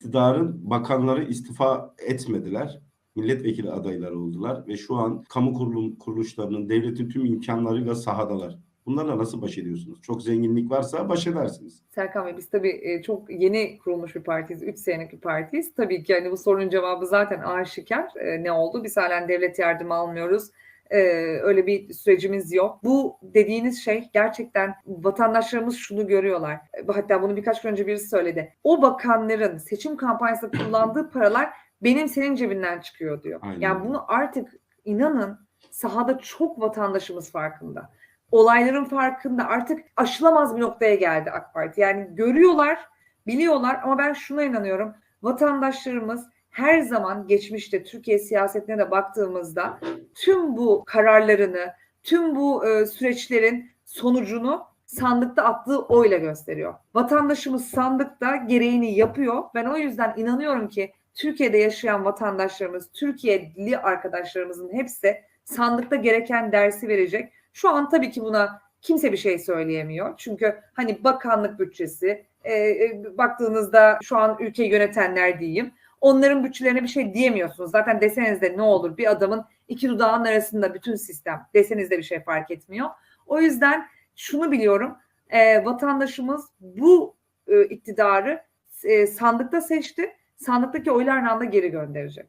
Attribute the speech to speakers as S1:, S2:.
S1: iktidarın bakanları istifa etmediler. Milletvekili adayları oldular ve şu an kamu kurulu- kuruluşlarının devletin tüm imkanlarıyla sahadalar. Bunlarla nasıl baş ediyorsunuz? Çok zenginlik varsa baş edersiniz.
S2: Serkan Bey biz tabii e, çok yeni kurulmuş bir partiyiz. 3 senelik bir partiyiz. Tabii ki hani bu sorunun cevabı zaten aşikar. E, ne oldu? Biz halen devlet yardımı almıyoruz. E, öyle bir sürecimiz yok. Bu dediğiniz şey gerçekten vatandaşlarımız şunu görüyorlar. E, Hatta bunu birkaç gün önce birisi söyledi. O bakanların seçim kampanyasında kullandığı paralar benim senin cebinden çıkıyor diyor.
S1: Aynen
S2: Yani bunu artık inanın sahada çok vatandaşımız farkında. Olayların farkında artık aşılamaz bir noktaya geldi AK Parti. Yani görüyorlar, biliyorlar ama ben şuna inanıyorum. Vatandaşlarımız her zaman geçmişte Türkiye siyasetine de baktığımızda tüm bu kararlarını, tüm bu e, süreçlerin sonucunu sandıkta attığı oyla gösteriyor. Vatandaşımız sandıkta gereğini yapıyor. Ben o yüzden inanıyorum ki Türkiye'de yaşayan vatandaşlarımız, Türkiye'li arkadaşlarımızın hepsi sandıkta gereken dersi verecek. Şu an tabii ki buna kimse bir şey söyleyemiyor. Çünkü hani bakanlık bütçesi, e, e, baktığınızda şu an ülkeyi yönetenler diyeyim. Onların bütçelerine bir şey diyemiyorsunuz. Zaten deseniz de ne olur bir adamın iki dudağın arasında bütün sistem deseniz de bir şey fark etmiyor. O yüzden şunu biliyorum e, vatandaşımız bu e, iktidarı e, sandıkta seçti. Sandıktaki oylarla da geri gönderecek.